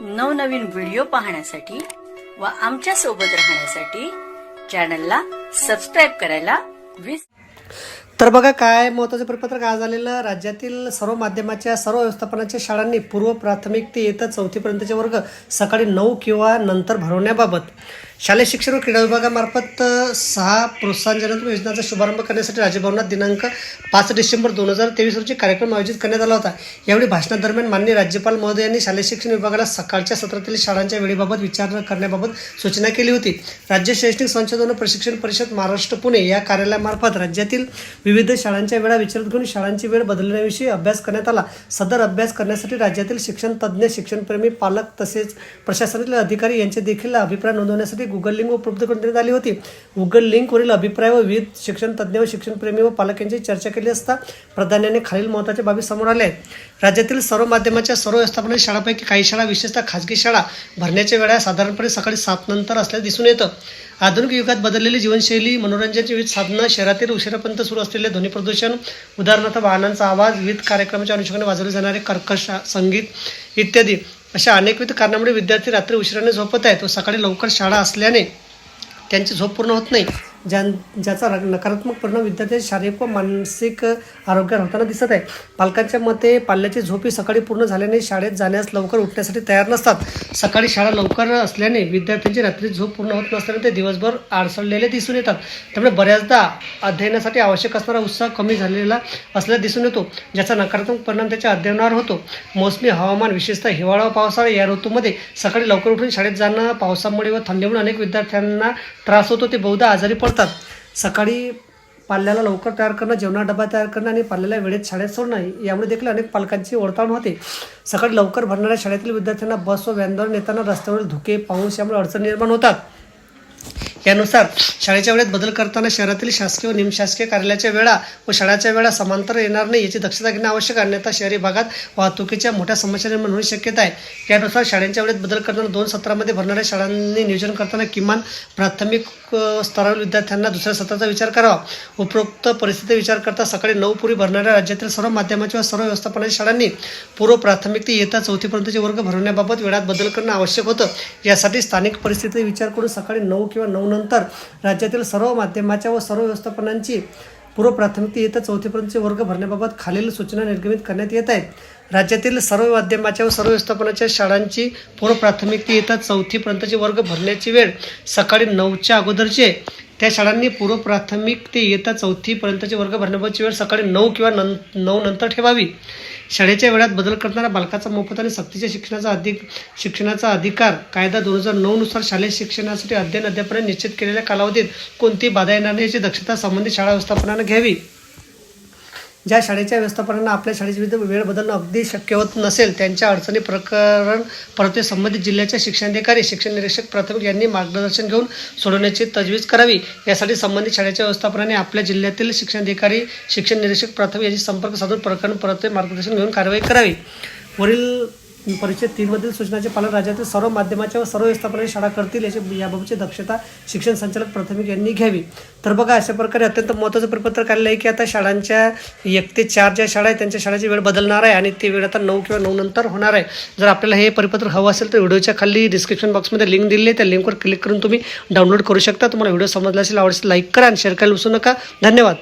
नवनवीन व्हिडिओ पाहण्यासाठी व आमच्यासोबत राहण्यासाठी चॅनलला सबस्क्राईब करायला विस तर बघा काय महत्त्वाचं परिपत्रक आज आलेलं राज्यातील सर्व माध्यमाच्या सर्व व्यवस्थापनाच्या शाळांनी पूर्व प्राथमिक ते येतं चौथीपर्यंतचे वर्ग सकाळी नऊ किंवा नंतर भरवण्याबाबत. शालेय शिक्षण व क्रीडा विभागामार्फत सहा प्रोत्साहनजनक योजनांचा शुभारंभ करण्यासाठी राजभवनात दिनांक पाच डिसेंबर दोन हजार तेवीस रोजी कार्यक्रम आयोजित करण्यात आला होता. यावेळी भाषणादरम्यान माननीय राज्यपाल महोदयांनी शालेय शिक्षण विभागाला सकाळच्या सत्रातील शाळांच्या वेळेबाबत विचार करण्याबाबत सूचना केली होती. राज्य शैक्षणिक संशोधन व प्रशिक्षण परिषद महाराष्ट्र पुणे या कार्यालयामार्फत राज्यातील विविध शाळांच्या वेळा विचारात घेऊन शाळांची वेळ बदलण्याविषयी अभ्यास करण्यात आला. सदर अभ्यास करण्यासाठी राज्यातील शिक्षण तज्ज्ञ शिक्षणप्रेमी पालक तसेच प्रशासनातील अधिकारी यांचे देखील अभिप्राय नोंदवण्यासाठी गुगल लिंक उपलब्ध करण्यात आली होती. गुगल लिंकवरील अभिप्राय व विविध शिक्षण तज्ज्ञ व शिक्षणप्रेमी व पालकांची चर्चा केली असता प्राधान्याने खालील महत्त्वाच्या बाबी समोर आल्या आहेत. राज्यातील सर्व माध्यमाच्या सर्व व्यवस्थापन शाळांपैकी काही शाळा विशेषतः खाजगी शाळा भरण्याच्या वेळा साधारणपणे सकाळी सात नंतर असल्यास दिसून येतं. आधुनिक युगात बदललेली जीवनशैली मनोरंजनाची विविध साधनं शहरातील उशिरापर्यंत सुरू असलेले ध्वनी प्रदूषण उदाहरणार्थ वाहनांचा आवाज विविध कार्यक्रमाच्या अनुषंगाने वाजवले जाणारे कर्कश संगीत इत्यादी. अशा अनेकविध कारणामुळे विद्यार्थी रात्री उशिराने झोपत आहेत व सकाळी लवकर शाळा असल्याने त्यांची झोप पूर्ण होत नाही. ज्यां ज्याचा र- नकारात्मक परिणाम विद्यार्थ्यांच्या शारीरिक व मानसिक आरोग्यावर होताना दिसत आहे. पालकांच्या मते पाल्याची झोपी सकाळी पूर्ण झाल्याने शाळेत जाण्यास लवकर उठण्यासाठी तयार नसतात. सकाळी शाळा लवकर असल्याने विद्यार्थ्यांची रात्री झोप पूर्ण होत नसल्याने ते दिवसभर आळसळलेले दिसून येतात. त्यामुळे बऱ्याचदा अध्ययनासाठी आवश्यक असणारा उत्साह कमी झालेला असल्यास दिसून येतो ज्याचा नकारात्मक परिणाम त्याच्या अध्ययनावर होतो. मोसमी हवामान विशेषतः हिवाळा व पावसाळा या ऋतूमध्ये सकाळी लवकर उठून शाळेत जाणं पावसामुळे व थंडीमुळे अनेक विद्यार्थ्यांना त्रास होतो. ते बहुधा आजारी पडतात सकाळी पाल्याला लवकर तयार करणं जेवणा डबा तयार करणं आणि पाल्याला वेळेत शाळेत सोडणं यामुळे देखील अनेक पालकांची ओळखाण होते. सकाळी लवकर भरणाऱ्या शाळेतील विद्यार्थ्यांना बस व व्हॅनद्वारे नेताना रस्त्यावरील धुके पाऊस यामुळे अडचण निर्माण होतात. यानुसार शाळेच्या वेळेत बदल करताना शहरातील शासकीय व निमशासकीय कार्यालयाच्या वेळा व शाळाच्या वेळा समांतर येणार नाही याची दक्षता घेणे आवश्यक अन्यथा शहरी भागात वाहतुकीच्या मोठ्या समस्या निर्माण होण्याची शक्यता आहे. यानुसार शाळांच्या वेळेत बदल करताना दोन सत्रामध्ये भरणाऱ्या शाळांनी नियोजन करताना किमान प्राथमिक अ, स्तरावरील विद्यार्थ्यांना दुसऱ्या सत्राचा विचार करावा. उपरोक्त परिस्थिती विचार करता सकाळी नऊ पूर्वी भरणाऱ्या राज्यातील सर्व माध्यमाच्या व सर्व व्यवस्थापनाच्या शाळांनी पूर्व प्राथमिक ते येता चौथीपर्यंतचे वर्ग भरवण्याबाबत वेळात बदल करणं आवश्यक होतं. यासाठी स्थानिक परिस्थितीचा विचार करून सकाळी नऊ किंवा नऊ नंतर राज्यातील सर्व माध्यमाच्या व सर्व व्यवस्थापनांची पूर्व प्राथमिक ते इयत्ता चौथीपर्यंतचे वर्ग भरण्याबाबत खालील सूचना निर्गमित करण्यात येत आहेत. राज्यातील सर्व माध्यमाच्या व सर्व व्यवस्थापनाच्या शाळांची पूर्व प्राथमिक ते इयत्ता चौथीपर्यंतचे वर्ग भरण्याची वेळ सकाळी नऊच्या अगोदरचे त्या शाळांनी पूर्व प्राथमिक ते इयत्ता चौथीपर्यंतचे वर्ग भरण्याबाबतची वेळ सकाळी नऊ किंवा नं नऊ नंतर ठेवावी. शाळेच्या वेळात बदल करताना बालकाचा मोफत आणि सक्तीच्या शिक्षणाचा अधिक शिक्षणाचा अधिकार कायदा दोन हजार नऊनुसार शालेय शिक्षणासाठी अध्ययन अध्यापन निश्चित केलेल्या कालावधीत कोणतीही बाधा येणार नाही याची दक्षता संबंधित शाळा व्यवस्थापनानं घ्यावी. ज्या शाळेच्या व्यवस्थापनांना आपल्या शाळेची विविध वेळ बदलणं अगदी शक्य होत नसेल त्यांच्या अडचणी प्रकरण परतवे संबंधित जिल्ह्याच्या शिक्षणाधिकारी शिक्षण निरीक्षक प्राथमिक यांनी मार्गदर्शन घेऊन सोडवण्याची तजवीज करावी. यासाठी संबंधित शाळेच्या व्यवस्थापनाने आपल्या जिल्ह्यातील शिक्षणाधिकारी शिक्षण निरीक्षक प्राथमिक यांची संपर्क साधून प्रकरण परतवे मार्गदर्शन घेऊन कारवाई करावी. वरील परिच्छेद तीनमधील सूचनाचे पालन राज्यातील सर्व माध्यमाच्या व सर्व व्यवस्थापनाची शाळा करतील याची याबाबतची दक्षता शिक्षण संचालक प्राथमिक यांनी घ्यावी. तर बघा अशा प्रकारे अत्यंत महत्त्वाचं परिपत्रक काढलं आहे की आता शाळांच्या एक ते चार ज्या शाळा आहेत त्यांच्या शाळेची वेळ बदलणार आहे आणि ती वेळ आता नऊ किंवा नऊ नंतर होणार आहे. जर आपल्याला हे परिपत्रक हवं असेल तर व्हिडिओच्या खाली डिस्क्रिप्शन बॉक्समध्ये लिंक दिली आहे. त्या लिंकवर क्लिक करून तुम्ही डाउनलोड करू शकता. तुम्हाला व्हिडिओ समजला असेल आवडला लाईक करा आणि शेअर करायला विसरू नका. धन्यवाद.